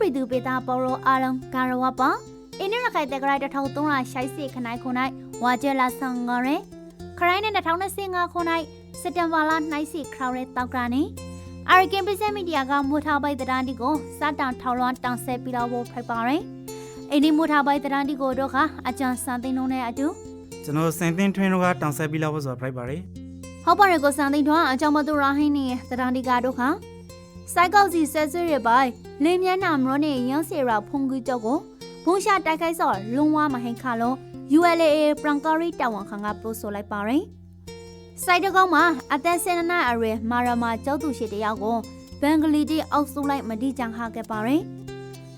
ပြည်သူပြည်သားပေါ်ရောအားလုံးဂါရဝပါအင်းရခိုင်တက်ကရိုက်1360ခနိုင်ခုနိုင်ဝါကျလာဆန်ငရဲခရိုင်းနဲ့2025ခုနိုင်စက်တင်ဘာလ9စီခရောင်းရဲတောက်ကနေအာရကန်ပစ္စမီဒီယာကမူထားပိုက်တရန်ဒီကိုစတောင်ထောင်လွှမ်းတောင်ဆက်ပြီးတော့ဖိုက်ပါရယ်အိဒီမူထားပိုက်တရန်ဒီကိုတော့ကအကြံစံသိန်းလုံးနဲ့အတူကျွန်တော်စင်သင်းထွင်းတို့ကတောင်ဆက်ပြီးလောက်ဖို့ဆိုဖိုက်ပါရယ်ဟောပါရကိုစံသိန်းထွန်းအကြောင်းမသူရာဟင်းနေတရန်ဒီကတော့ခ စိုက်ကောက်စီဆက်ဆွေရပိုင်လင်းမြန်းနာမရောနဲ့ရန်စီရာဖုန်ကြီးကြောက်ကိုဘုံရှာတိုက်ခိုက်စောလုံးဝမဟင်ခါလုံး ULA ပရန်ကာရီတာဝန်ခံကပရိုဆိုလိုက်ပါရယ်စိုက်တကောင်းမှာအသက်ဆယ်နနာအရွယ်မာရမာကျောက်သူရှိတယောက်ကိုဘန်ဂလီတီအောက်စုလိုက်မတိချန်ဟာခဲ့ပါရယ်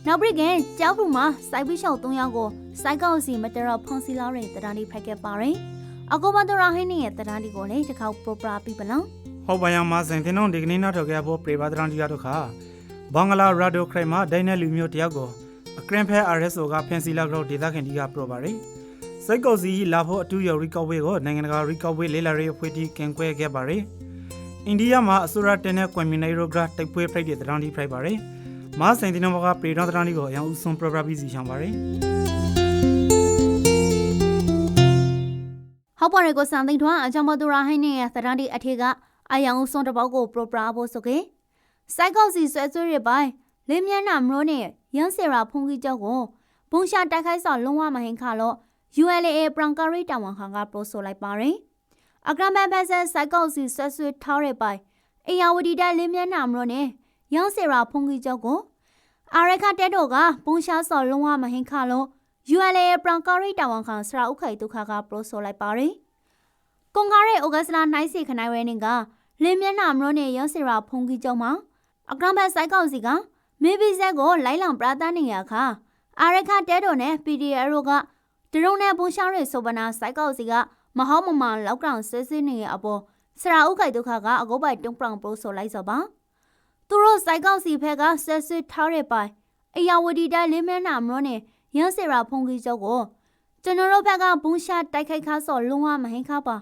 နောက်ပြီးကကျောက်ဖူမှာစိုက်ပြီးရှောက်၃ယောက်ကိုစိုက်ကောက်စီမတရဖုန်စီလာတဲ့တရန်ဒီဖိုက်ခဲ့ပါရယ်အကောမတရာဟင်းရဲ့တရန်ဒီကိုလည်းတစ်ခေါက်ပရိုပရာပြီးပလောင် ဟုတ်ပါရောင်မစင်သင်းတို့ဒီကနေ့နောက်ထောက်ခဲ့ဖို့ပရိပါဒရန်ဒီရတို့ခါဘင်္ဂလားရာဒိုခရိုင်မှာဒိုင်းနယ်လူမျိုးတယောက်ကိုအကရင်ဖဲ RSO ကဖန်စီလောက်တော့ဒေသခံကြီးကပရိုပါရယ်စိတ်ကောစီလာဖို့အတူရောက်ရီကောက်ဝေးကိုနိုင်ငံတကာရီကောက်ဝေးလေးလာရေးအဖွဲ့တီကင်ကွဲခဲ့ပါရယ်အိန္ဒိယမှာအစိုးရတင်တဲ့ကွန်မြူနီရိုဂရာတိုက်ပွဲဖိတ်တဲ့တရန်ဒီဖိုက်ပါရယ်မစင်သင်းတို့ကပရိတော်တရန်ဒီကိုအရင်ဦးဆုံးပရိုပရာပြီးစီချောင်းပါရယ်ဟောက်ပါရကိုစံသိန်းထွန်းအကြောင်းမသူရာဟိနေသရန်ဒီအထေက အယံဦးစွန်တပေါက်ကိုပရိုပရာဖို့ဆိုကေစိုက်ကောက်စီဆွဲဆွဲရပိုင်လင်းမြန်းနာမရိုးနဲ့ရန်စီရာဖုန်ကြီးကျောက်ကိုဘုံရှာတိုက်ခိုက်စောလုံးဝမဟင်ခါလို့ ULA ပရန်ကာရီတာဝန်ခံကပရိုဆိုလိုက်ပါရယ်အကရမန်ဘတ်ဆန်စိုက်ကောက်စီဆွဲဆွဲထားရပိုင်အေယာဝတီတိုင်းလင်းမြန်းနာမရိုးနဲ့ရန်စီရာဖုန်ကြီးကျောက်ကိုအာရခတက်တော့ကဘုံရှာစောလုံးဝမဟင်ခါလို့ ULA ပရန်ကာရီတာဝန်ခံစရာဥခိုင်ဒုက္ခကပရိုဆိုလိုက်ပါရယ်ကွန်ကားရဲ့ဩဂတ်စလာနိုင်စီခနိုင်ဝဲနေက လင်းမျက်နှာမလို့နေရစီရာဖုန်ကြီးကျောင်းမှာအကရမ်ဘတ်စိုက်ကောက်စီကမေဘီဇက်ကိုလိုက်လောင်ပရာသနေရခါအာရခတဲတော်နဲ့ PDR တို့ကဒရုံနဲ့ပုံရှားရဲဆိုပနာစိုက်ကောက်စီကမဟောင်းမမလောက်ကောင်ဆွဲဆွဲနေရအပေါ်စရာဥခိုင်ဒုက္ခကအကုတ်ပိုက်တုံးပရောင်ပရိုဆိုလိုက်စောပါသူတို့စိုက်ကောက်စီဖက်ကဆွဲဆွဲထားရပိုင်အယာဝတီတိုင်းလင်းမျက်နှာမလို့နေရစီရာဖုန်ကြီးကျောင်းကိုကျွန်တော်တို့ဘက်ကဘုံရှာတိုက်ခိုက်ခါစောလုံးဝမဟင်ခါပါ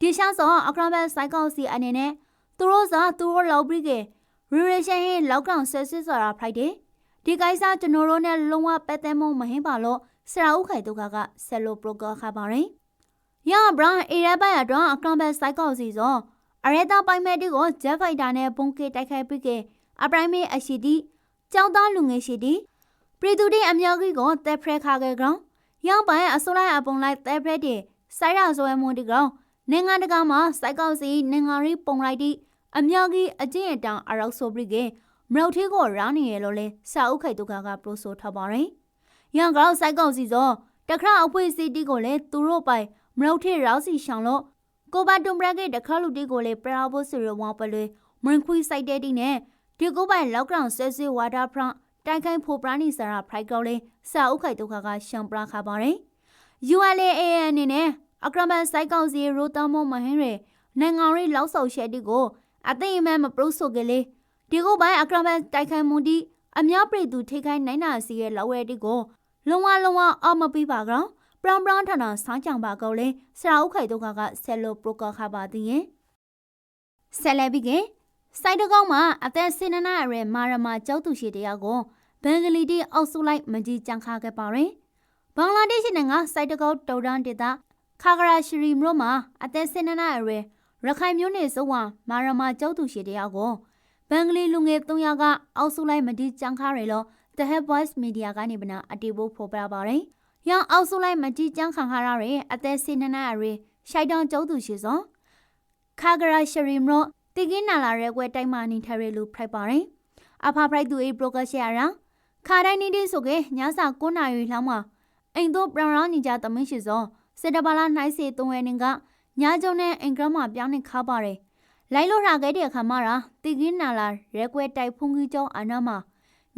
ဒီရှောင်းစောအခရဘတ်စိုက်ကောက်စီအနေနဲ့သူတို့စာသူတို့လောက်ပြီးကရီရေရှန်ဟေးလောက်ကောင်ဆဲစစ်ဆိုတာဖိုက်တယ်ဒီကိစ္စကျွန်တော်တို့နဲ့လုံးဝပတ်သက်မှုမဟင်းပါလို့ဆရာဦးခိုင်ဒုက္ခကဆယ်လိုပရိုကခါပါရင်ရဘရန်အေရဘတ်တော့အခရဘတ်စိုက်ကောက်စီစောအရဲတာပိုင်မဲတီကိုဂျက်ဖိုက်တာနဲ့ဘုံကေတိုက်ခိုက်ပြီးကအပရိုင်မေအရှိတီကျောင်းသားလူငယ်ရှိတီပြည်သူတွေအမြောက်ကြီးကိုတက်ဖရက်ခါခဲ့ကောင်ရောက်ပိုင်အစိုးလိုက်အပုံလိုက်တက်ဖရက်တီစိုက်ရဇွဲမွန်တီကောင် နိုင်ငံတကာမှာစိုက်ကောက်စီနိုင်ငံရီပုံလိုက်တီအမြောက်ကြီးအကျင့်အတောင်အရောက်ဆိုပြီးကမရောက်သေးကိုရောင်းနေရလို့လဲစာအုပ်ခိုက်ဒုက္ခကပရိုဆိုထားပါရင်ရန်ကောင်စိုက်ကောက်စီစောတခါအဖွေစီတီကိုလည်းသူတို့ပိုင်မရောက်သေးရောက်စီရှောင်းလို့ကိုပါတွန်ဘရက်ကတခါလူတီကိုလည်းပရာဘိုစီရဝါပလွေမွန်ခွီစိုက်တဲ့တီနဲ့ဒီကိုပိုင်လောက်ကောင်ဆွဲဆွဲဝါတာဖရန့်တိုင်ခိုင်ဖိုပရာနီဆရာဖရိုက်ကောလေးစာအုပ်ခိုက်ဒုက္ခကရှံပရာခါပါရင် ULA အနေနဲ့ အကရမန်စိုက်ကောင်စီရိုတမောမဟင်းရနိုင်ငံရေးလောက်ဆောက်ရှက်တီကိုအသိအမှန်မပရုဆိုကလေးဒီကိုပိုင်းအကရမန်တိုက်ခိုင်မှုတီအများပြည်သူထိခိုက်နိုင်နာစီရဲ့လောက်ဝဲတီကိုလုံးဝလုံးဝအမပေးပါကောင်ပရန်ပရန်ထနာစားကြံပါကောလေဆရာဥခိုင်ဒုက္ခကဆယ်လိုပရိုကခါပါသည်ရင်ဆယ်လည်းပြီးကစိုက်တကောင်းမှာအသက်စင်နနာရဲမာရမာကျောက်သူရှိတရားကိုဘန်ဂလီတီအောက်စုလိုက်မကြီးကြံခါခဲ့ပါရင်ဘင်္ဂလားဒေ့ရှ်နိုင်ငံစိုက်တကောက်တော်ရန်ဒေတာ ခါဂရာရှရီမြို့မှာအသက်စင်နနာရဲရခိုင်မျိုးနယ်စုံဝမာရမာကျောက်သူရှိတရားကိုဘန်ဂလီလူငယ်၃ယောက်ကအောက်စုလိုက်မတီးကြံခါရလို့ The Head Voice Media ကနေပနာအတီဖို့ဖော်ပြပါတယ်။ရောင်အောက်စုလိုက်မတီးကြံခံခါရရဲအသက်စင်နနာရဲရှိုက်တောင်ကျောက်သူရှိစောခါဂရာရှရီမြို့တိကင်းနာလာရဲကွဲတိုက်မှနေထိုင်ရလို့ဖိုက်ပါတယ်။အဖဖိုက်သူအေးဘရိုကရှယ်ရာခါတိုင်းနေတိဆိုကေညစာ9နာရီလောက်မှာအိမ်တို့ပရန်ရောင်းနေကြသမင်းရှိစော စစ်တဘာလာနှိုင်းစီ3ဝဲနေကညာကျုံနဲ့အင်္ဂရမပြောင်းနေခါပါတယ်။လိုက်လို့ရခဲ့တဲ့အခါမှာတိကင်းနာလာရဲကွဲတိုက်ဖုန်ကြီးကျောင်းအနာမှာ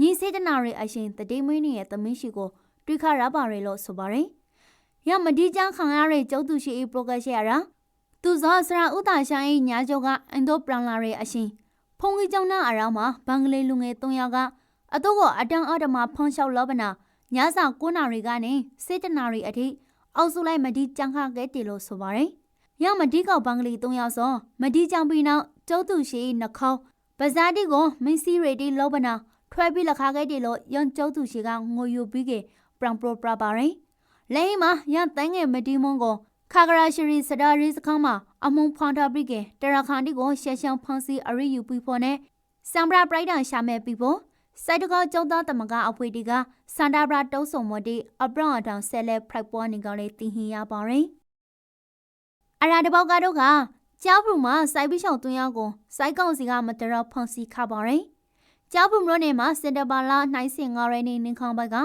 ညီစေတနာရီအရှင်တတိမင်းရဲ့သမင်းရှိကိုတွေ့ခရပါရလို့ဆိုပါတယ်။ရမဒီကျန်းခံရတဲ့ကျုပ်သူရှိပရိုကရှယ်ရာသူဇောစရာဥတာဆိုင်ညာကျုံကအန်ဒိုပရန်လာရဲ့အရှင်ဖုန်ကြီးကျောင်းနာအရာမှာဘင်္ဂလီလူငယ်၃ယောက်ကအတော့ကအတန်းအတမဖုံးလျှောက်လောပနာညစာ9နာရီကနေစေတနာရီအထိ အောက်စုလိုက်မဒီကြံခခဲ့တယ်လို့ဆိုပါတယ်။ရမဒီကောက်ဘင်္ဂလီ၃ယောက်စောမဒီကြောင်ပြီးနောက်ကျုပ်သူရှိနှခေါပဇာတိကိုမင်းစီရီတီလောပနာထွဲပြီးလက်ခါခဲ့တယ်လို့ရန်ကျုပ်သူရှိကငိုယူပြီးကပရံပရိုပရာပါရင်လဲမှာရန်တန်းငယ်မတီမွန်ကိုခါဂရာရှိရီစဒါရီစခန်းမှာအမုံဖွန်တာပြီးကတရခန်တီကိုရှက်ရှောင်းဖန်စီအရိယူပြီးဖို့နဲ့စံပရာပရိုက်တာရှာမဲ့ပြီးဖို့ စိုက်တကောကျုံသားတမကအဖွေတီကစန္ဒာဘရာတုံးစုံမတီအပရန်အထောင်ဆဲလဲဖရိုက်ပွားနေကောင်းလေးတင်ဟင်ရပါရင်အရာတပေါက်ကတော့ကကျောက်ဖူမှာစိုက်ပြီးရှောင်းသွင်းရကိုစိုက်ကောင်စီကမတရဖန်စီခပါရင်ကျောက်ဖူမြို့နယ်မှာစင်တဘာလာနှိုင်းစင်ငါရဲနေနင်းခေါင်ဘက်က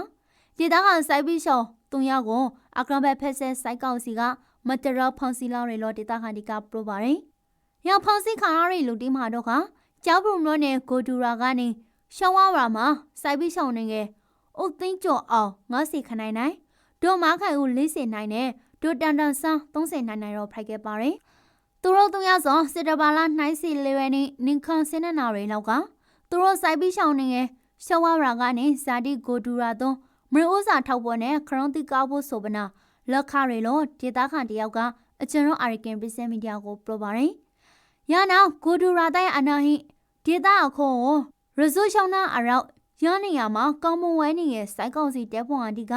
ဒေသကစိုက်ပြီးရှောင်းသွင်းရကိုအကရဘက်ဖက်ဆဲစိုက်ကောင်စီကမတရဖန်စီလာရဲလို့ဒေသခံဒီကပရိုပါရင်ရောက်ဖန်စီခါရရီလူတီမှာတော့ကကျောက်ဖူမြို့နယ်ကိုဒူရာကနေ ရှောင်းဝါရာမှာစိုက်ပြီးရှောင်းနေငယ်အုတ်သိန်းကျော်အောင်ငါးစီခနိုင်နိုင်ဒိုမားခိုင်ဦးလေးစင်နိုင်နဲ့ဒိုတန်တန်ဆန်း30နိုင်နိုင်တော့ဖိုက်ခဲ့ပါရင်သူတို့သုံးရစောစစ်တဘာလာနှိုင်းစီလေးဝဲနေနင်ခန်စင်းနာတွေလောက်ကသူတို့စိုက်ပြီးရှောင်းနေငယ်ရှောင်းဝါရာကနေဇာတိကိုဒူရာသွန်းမရဥစာထောက်ပေါ်နဲ့ခရုံးတိကောက်ဖို့ဆိုပနာလက်ခရီလို့ဒေတာခန်တယောက်ကအကျွန်တော်အာရီကန်ပစ္စမီဒီယာကိုပြောပါရင်ရနောက်ကိုဒူရာတဲ့အနာဟိဒေတာအခုကို ရဇိုရှောင်းနာအရောက်ရနေရမှာကောင်းမွန်ဝဲနေရဲ့စိုက်ကောင်စီတဲပွန်အန်တီက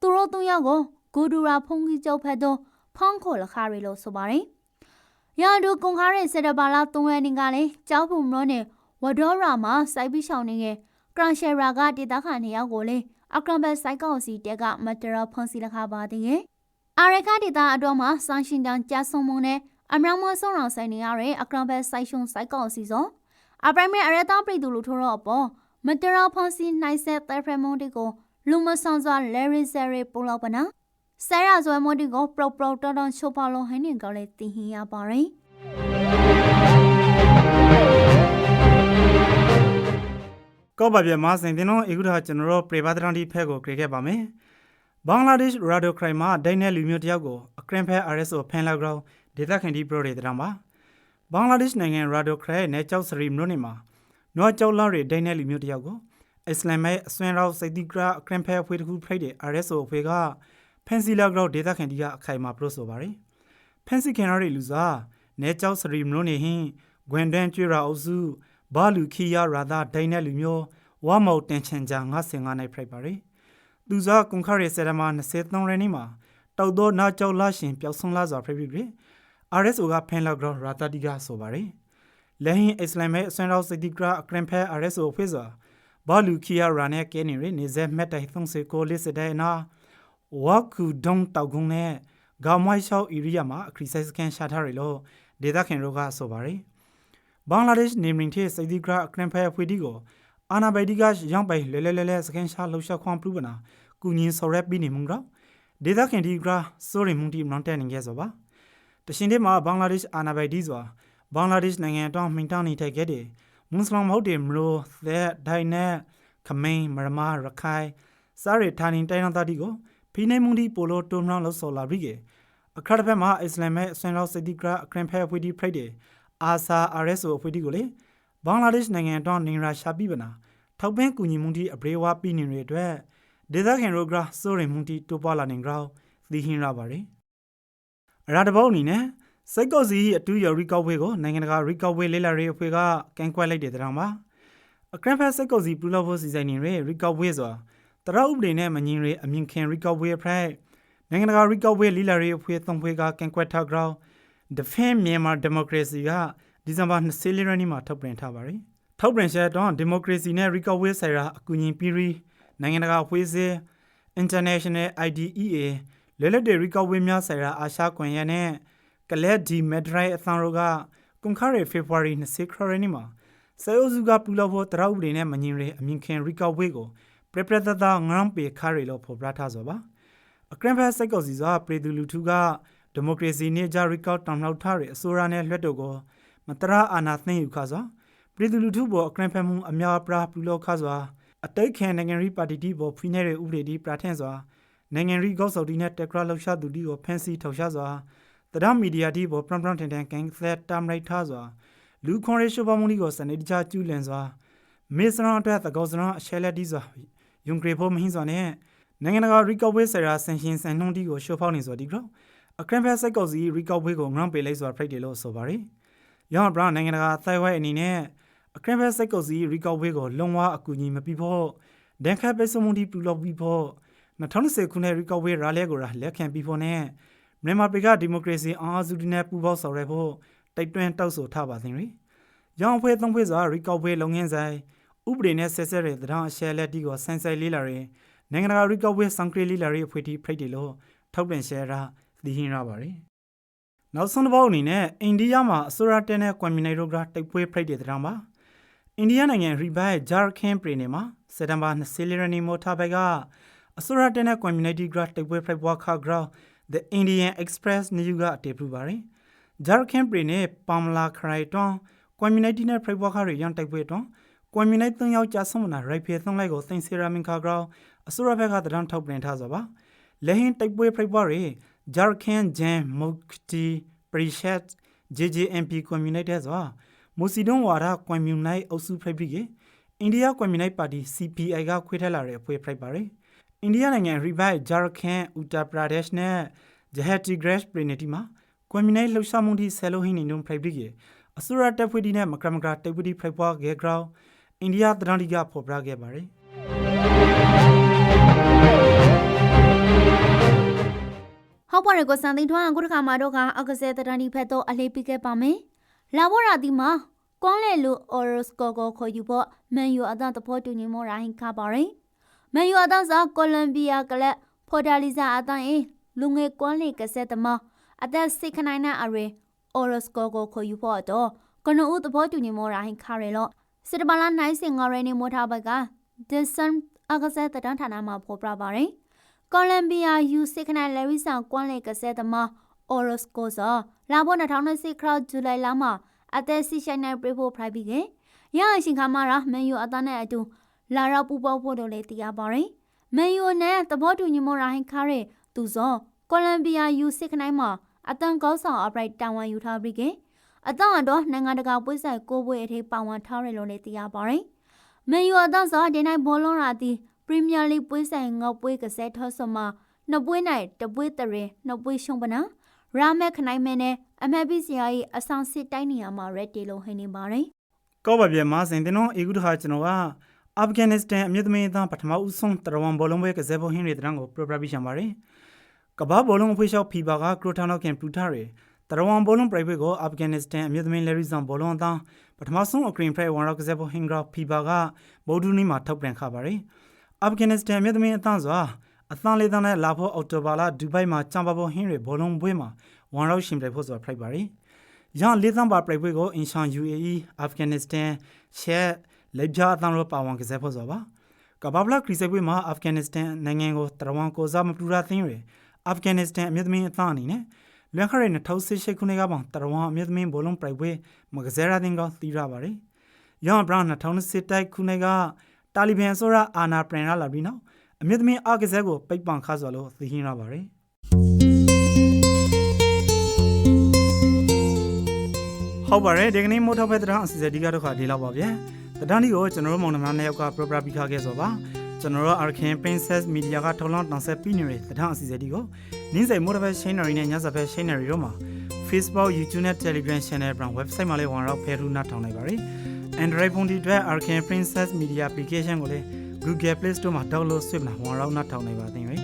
သူတို့သုံးယောက်ကိုဂူဒူရာဖုန်ကြီးကျောက်ဖက်တော့ဖောင်းခေါ်လခါရီလို့ဆိုပါတယ်။ရန်သူကုန်ခါရဲစတဘာလာသုံးရနေကလည်းကျောက်ဖုံမလို့နဲ့ဝဒေါရာမှာစိုက်ပြီးရှောင်းနေရဲ့ကရန်ရှယ်ရာကဒေတာခါနေရောက်ကိုလေအကရမ်ဘက်စိုက်ကောင်စီတဲကမတရာဖုန်စီလခါပါတဲ့ရဲ့အာရခဒေတာအတော်မှာဆန်ရှင်တန်ကြာဆုံမုံနဲ့အမရမဆုံအောင်ဆိုင်နေရတဲ့အကရမ်ဘက်စိုက်ရှုံစိုက်ကောင်စီစော အပရမေအရတာပရိတူလူထိုးတော့အပေါ်မတရာဖန်စီနိုင်ဆက်သဖရမွန်တီကိုလူမဆောင်စွာလဲရီဆယ်ရီပုံလောက်ပနာဆဲရဇွဲမွန်တီကိုပရော့ပရော့တော်တော်ချိုပါလုံးဟင်းနေကောင်းလေးတင်ဟင်ရပါရင်ကောပါပြမစင်တင်တော့အခုတော့ကျွန်တော်တို့ပြေပါတရန်တီဖက်ကိုကြည့်ခဲ့ပါမယ်ဘင်္ဂလားဒေ့ရှ်ရာဒိုခရိုင်မှာဒိုင်နယ်လူမျိုးတယောက်ကိုအကရင်ဖဲ RSO ဖန်လောက်ကောင်ဒေတာခင်ဒီပရိုတွေတရံပါ ဘင်္ဂလားဒေ့ရှ်နိုင်ငံရာဒိုခရိုင်နဲ့ကြောက်စရီမြို့နယ်မှာနွားကြောက်လာတွေဒိုင်နယ်လူမျိုးတယောက်ကိုအစ္စလာမ်ရဲ့အစွမ်းရောက်စိတ်တိကရာအကရင်ဖဲအဖွေးတစ်ခုဖိတ်တဲ့ RSO အဖွေးကဖန်စီလောက်ကောင်ဒေတာခင်ဒီကအခိုင်မှာပရိုဆိုပါတယ်ဖန်စီခင်ရတဲ့လူစားနဲကြောက်စရီမြို့နယ်ဟင်းဂွန်ဒန်ကျွရာအုပ်စုဘာလူခီယာရာသာဒိုင်နယ်လူမျိုးဝါမောက်တန်ချန်ဂျာ95နိုင်ဖိုက်ပါရယ်သူစားကွန်ခရဲဆရမာ23ရင်းနီမှာတောက်တော့နာကြောက်လာရှင်ပျောက်ဆုံးလာစွာဖိပြီးပြီ RSO ကဖန်လောက်တော့ရာတာတီကဆိုပါရယ်လဲဟင်အစ္စလာမ်ရဲ့အစွမ်းရောက်စိတ်တိကရာအကရင်ဖဲ RSO ဖိစွာဘာလူခီယာရာနဲ့ကဲနေရနေဇက်မက်တိုင်30ကိုလစ်စတဲ့နာဝါကူဒုံတောက်ကုန်းနဲ့ဂါမွိုင်ရှောက်ဧရိယာမှာအခရီးဆိုင်စကန်ရှာထားရလို့ဒေတာခင်တို့ကဆိုပါရယ်ဘင်္ဂလားဒေ့ရှ်နေမင်းသေးစိတ်တိကရာအကရင်ဖဲအဖွေဒီကိုအာနာဘိုင်ဒီကရောင်းပိုင်လဲလဲလဲလဲစကန်ရှာလှူရှာခွန်ပလူပနာကူညင်ဆော်ရက်ပြီးနေမှုတော့ဒေသခင်ဒီဂရာဆိုရင်မှုတီမန်တန်ငယ်ဆိုပါ တရှင်တဲ့မှာဘင်္ဂလားဒေ့ရှ်အာနာဘိုင်ဒီဆိုတာဘင်္ဂလားဒေ့ရှ်နိုင်ငံတောင်းမိန်တောင်းနေထိုက်ခဲ့တယ်မွတ်စလင်မဟုတ်တယ်မလို့သက်ဒိုင်နဲ့ခမိန်မရမာရခိုင်စားရထားနေတိုင်းတော်တီကိုဖိနေမှုတီပိုလိုတွန်းမောင်းလို့ဆော်လာပြီးကအခါတစ်ဖက်မှာအစ္စလာမ်ရဲ့အစင်လောက်စစ်တီဂရာအခရင်ဖဲဖွေဒီဖရိုက်တယ်အာဆာ RSO ဖွေဒီကိုလေဘင်္ဂလားဒေ့ရှ်နိုင်ငံတော့နေရာရှာပြီးပနာထောက်ပံ့ကူညီမှုတီအပရေဝါပြီးနေတဲ့အတွက်ဒေသခံရိုဂရာစိုးရင်မှုတီတိုးပွားလာနေကြောင်းသိဟင်းရပါတယ်အ ရာတဘောအနေနဲ့စိတ်ကောက်စီအတူရရီကောက်ဝေးကိုနိုင်ငံတကာရီကောက်ဝေးလေးလာရေးအဖွဲ့ကကန်ကွက်လိုက်တဲ့တောင်ပါအခရန်ဖက်စိတ်ကောက်စီပလူလောဖို့စီစဉ်နေရရီကောက်ဝေးဆိုတာတရဥပဒေနဲ့မငင်းရအမြင့်ခင်ရီကောက်ဝေးအဖက်နိုင်ငံတကာရီကောက်ဝေးလေးလာရေးအဖွဲ့သုံးဖွဲ့ကကန်ကွက်ထားကြောင်း Defend Myanmar Democracy ကဒီဇင်ဘာ24ရက်နေ့မှာထုတ်ပြန်ထားပါတယ်။ထုတ်ပြန်ချက်တော့ဒီမိုကရေစီနဲ့ recovery ဆိုင်ရာအကူအညီပေးပြီးနိုင်ငံတကာအဖွဲ့အစည်း International IDEA လဲလက်တဲ့ recovery များဆိုင်ရာအာရှကွန်ရက်နဲ့ကလက်ဒီမက်ဒရိုင်အသံတို့ကကွန်ခရဲဖေဖော်ဝါရီ20ခရနေ့မှာစေအိုစုကပူလောက်ဖို့တရဥပဒေနဲ့မငင်းရအမြင့်ခင် recovery ကိုပြပြတတငရမ်းပေခါရီလို့ဖော်ပြထားဆိုပါအကရန်ဖက်စိတ်ကောစီစွာပြည်သူလူထုကဒီမိုကရေစီနဲ့ဂျာရီကောက်တောင်နောက်ထားတဲ့အစိုးရနဲ့လွှတ်တော်ကိုမတရာအာနာသိမ့်ယူခါစွာပြည်သူလူထုပေါ်အကရန်ဖက်မှုအများပရာပူလောက်ခါစွာအတိတ်ခံနိုင်ငံရေးပါတီတီပေါ်ဖိနေတဲ့ဥပဒေဒီပြဋ္ဌာန်းစွာ နိုင်ငံရေးကောက်ဆော်တီနဲ့တက်ကရာလှရှသူတီကိုဖန်ဆီးထောက်ရှားစွာတရမီဒီယာတီပေါ်ပရန်ပရန်တန်တန်ကန်သက်တမ်ရိုက်ထားစွာလူခွန်ရေရှိုပမူလီကိုစနေတကြကျူးလန်စွာမေစရန်အတွက်သကောစရန်အရှဲလက်တီစွာယုံဂရေဖို့မဟင်းစွာနဲ့နိုင်ငံတကာရီကောက်ဝေးဆရာဆန်ရှင်ဆန်နှုံးတီကိုရှိုးဖောက်နေစွာဒီကြောအခရန်ဖက်စိတ်ကောက်စီရီကောက်ဝေးကိုငရမ်းပေးလိုက်စွာဖိတ်တယ်လို့ဆိုပါတယ်။ရောင်းဘရာနိုင်ငံတကာသိုက်ဝဲအနေနဲ့အခရင်ဖက်စိတ်ကုတ်စီရီကောက်ဝေးကိုလုံဝအကူအညီမပြီးဖို့ဒန်ခတ်ပိတ်ဆို့မှုတီပူလောက်ပြီးဖို့ 2020ခုနှစ်ရီကောက်ဝေးရာလဲကိုရာလက်ခံပြီးဖို့နဲ့မြန်မာပြည်ကဒီမိုကရေစီအားအစုတည်နဲ့ပူးပေါင်းဆောင်ရွက်ဖို့တိုက်တွန်းတောက်ဆိုထားပါသင်ရီရောင်ဖွဲ့သုံးဖွဲ့စွာရီကောက်ဝေးလုပ်ငန်းဆိုင်ဥပဒေနဲ့ဆက်ဆက်တဲ့တရားအရှယ်လက်တီကိုဆိုင်ဆိုင်လေးလာရင်နိုင်ငံတကာရီကောက်ဝေးစံကရီလေးလာရေးအဖွဲ့တီဖိတ်တယ်လို့ထုတ်ပြန်ရှယ်ရာသိဟင်းရပါတယ်နောက်ဆုံးတစ်ပုတ်အနေနဲ့အိန္ဒိယမှာအစိုးရတဲနဲ့ကွန်မြူနီတိုကတိုက်ပွဲဖိတ်တဲ့တရားမှာအိန္ဒိယနိုင်ငံရီဘိုင်ဂျာခင်းပရီနေမှာစက်တမ်ဘာ20ရက်နေ့မို့ထားဘက်က အစိုးရတဲနဲ့ community graph တိုက်ပွဲဖိုက်ဘွားခါ ground the Indian Express နေယူကအတေပြပါတယ်ဂျာခင်းပရီနေပမ်လာခရိုင်တွန် community နဲ့ဖိုက်ဘွားခါရရန်တိုက်ပွဲတွန် community သုံးယောက်ကြာဆုံးမနာရိုက်ဖီသုံးလိုက်ကိုသင်စီရာမင်ခါ ground အစိုးရဘက်ကတရန်ထောက်ပြန်ထားဆိုပါလေဟင်တိုက်ပွဲဖိုက်ဘွားရီဂျာခင်းဂျန်မုတ်တီပရီရှက် JJMP community ဆိုမူစီဒွန်ဝါဒကွန်မြူနိုက်အုပ်စုဖိုက်ပြီးကအိန္ဒိယကွန်မြူနိုက်ပါတီ CPI ကခွေးထက်လာတဲ့အဖွဲ့ဖိုက်ပါတယ်။ အိန္ဒိယနိုင်ငံရီဘိုက်ဂျာရခန်ဥတာပရာဒက်ရှ်နဲ့ဂျဟက်တီဂရက်ပရီနီတီမှာကွန်မြူနိုက်လှုပ်ရှားမှုတီဆယ်လိုဟင်းနေနုံဖိုက်ပြီးကအစိုးရတပ်ဖွဲ့တီနဲ့မကရမကတပ်ဖွဲ့တီဖိုက်ပွားဂေဂရောင်းအိန္ဒိယသဒ္ဒန်လီကဖော်ပြခဲ့ပါတယ်။ဟောက်ပါရကိုစံသိန်းထွန်းအခုတစ်ခါမှာတော့ကအကစဲတရန်ဒီဖက်တော့အလေးပေးခဲ့ပါမယ်။လာဘောရာဒီမှာကွန်လေလူအော်ရစကိုကိုခေါ်ယူဖို့မန်ယူအဒန်တဖို့တူညီမောရာဟင်ခါပါရင် မန်ယူအဒန်စာကိုလံဘီယာကလပ်ဖော်ဒါလီဇာအဒန်အေလူငယ်ကွန်လေကစဲတမအသက်စိတ်ခနိုင်တဲ့အရေအော်ရစကိုကိုခေါ်ယူဖို့တော့ကနဦးတဖို့တူညီမောရာဟင်ခါရလို့စစ်တမလာနိုင်စင်ငရနေမောထားဘက်ကဒစ်ဆန်အကစဲတရန်ဌာနမှာဖော်ပြပါရင်ကိုလံဘီယာယူစစ်ခနိုင်လယ်ရီဆောင်ကွန်လေကစဲသမားအော်ရစကိုဇာလာဘော2020ခရောက်ဇူလိုင်လမှာအသက်စီရှိုင်းနိုင်ပြဖို့ဖရိုက်ပြီးကရအရှင်ခါမရာမန်ယူအသားနဲ့အတူ လာရောက်ပူပေါဖို့တော့လေတရားပါရင်မန်ယူနဲ့သဘောတူညီမှုရာဟင်ခါရဲသူစောကိုလံဘီယာယူစစ်ခနိုင်မှာအတန်ကောက်ဆောင်အပရိုက်တာဝန်ယူထားပြီးကအတန်တော့နိုင်ငံတကာပွဲဆိုင်ကိုပွဲအထိပါဝင်ထားရလို့လေတရားပါရင်မန်ယူအတန်စောဒီနိုင်ဘောလုံးရာတီပရီးမီးယားလိပွဲဆိုင်ငေါပွဲကစားထောဆမနှစ်ပွဲနိုင်တပွဲတရင်နှစ်ပွဲရှုံးပနာရာမက်ခနိုင်မဲနဲ့အမက်ပီစီယာ၏အဆောင်စစ်တိုင်းနေရာမှာရက်တီလုံးဟင်းနေပါရင်ကောပါပြမစင်တင်တော့အေဂုတခါကျွန်တော်က အာဖဂန်နစ္စတန်အမြင့်သမီးသားပထမဦးဆုံးတရဝန်ဘောလုံးပွဲကစားဖို့ဟင်းရတဲ့တရန်ကိုပရိုပရပြီးရှံပါတယ်ကဘာဘောလုံးအဖွေးလျှောက်ဖီဘာကကရိုထာနော့ကန်ပူထားရတရဝန်ဘောလုံးပရိုက်ဘက်ကိုအာဖဂန်နစ္စတန်အမြင့်သမီးလယ်ရီဇန်ဘောလုံးအသားပထမဆုံးအကရင်ဖရိုက်ဝန်ရောက်ကစားဖို့ဟင်းဂရာဖီဘာကဗိုလ်ဒူနီမှာထုတ်ပြန်ခပါတယ်အာဖဂန်နစ္စတန်အမြင့်သမီးအသားစွာအသံလေးသားနဲ့လာဖို့အော်တိုဘာလာဒူဘိုင်မှာချမ်ပါဖို့ဟင်းရဘောလုံးပွဲမှာဝန်ရောက်ရှင်ပြိုင်ဖို့ဆိုတာဖိုက်ပါတယ်ရန်လေးသန်းပါပြိုင်ပွဲကိုအင်ရှန် UAE အာဖဂန်နစ္စတန်ရှက် လက်ပြအသံရောပါဝင်ကစားဖို့ဆိုပါကဘာဘလာခရီးဆိုင်ပွဲမှာအာဖဂန်နစ္စတန်နိုင်ငံကိုတရဝန်ကိုစားမပူရာသင်းရအာဖဂန်နစ္စတန်အမြင့်သမင်းအသံအနေနဲ့လွန်ခရဲ2018ခုနှစ်ကပေါင်တရဝန်အမြင့်သမင်းဘောလုံးပြိုင်ပွဲမကစားရတဲ့ကောသိရပါတယ်ရန်ဘရာ2010တိုက်ခုနှစ်ကတာလီဘန်ဆိုရာအာနာပရင်လာလာပြီးနောက်အမြင့်သမင်းအားကစားကိုပိတ်ပန်ခါဆိုလို့သိဟင်းရပါတယ်ဟုတ်ပါတယ်ဒီကနေ့မိုးထောက်ဖက်တဲ့အစီအစဉ်ဒီကတော့ခါဒီလောက်ပါဗျာ တဒန်းဒီကိုကျွန်တော်တို့မောင်နှမနှစ်ယောက်က proper ပြီးခါခဲ့ဆိုပါကျွန်တော်တို့ Arcan Princess Media ကထုံးလောင်းတောင်ဆက်ပြီးနေတဲ့တဒန်းအစီအစဉ်ဒီကိုနင်းစိန်မိုးထောက်ဖက် Shinnery နဲ့ညစာဖက် Shinnery တို့မှာ Facebook, YouTube နဲ့ Telegram Channel ပြန် website မှာလည်းဝင်ရောက်ဖဲထူးနားထောင်နိုင်ပါတယ် Android ဖုန်းဒီအတွက် Arcan Princess Media application ကိုလည်း Google Play Store မှာ download ဆွဲမှာဝင်ရောက်နားထောင်နိုင်ပါသေးတယ်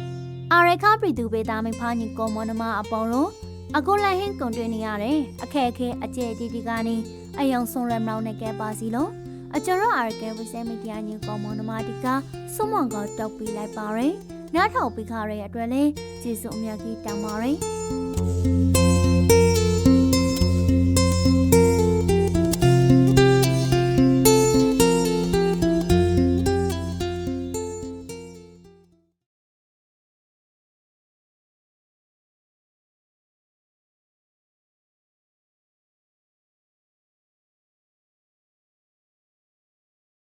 အာရခပရီတူပေတာမိဖာညီကောမနမအပေါင်းလုံးအခုလိုက်ဟင်းကုန်တွင်နေရတယ်အခက်အခဲအကျဲတီတီကနေအယုံဆုံးရမောင်းနဲ့ကဲပါစီလို့ အကျော်ရအာရကဲဝိစဲမီဒီယာညီကောမနမဒီကစုံမကတောက်ပေးလိုက်ပါရယ်နားထောင်ပေးခရရဲ့အတွက်လည်းကျေးဇူးအများကြီးတောင်းပါရယ်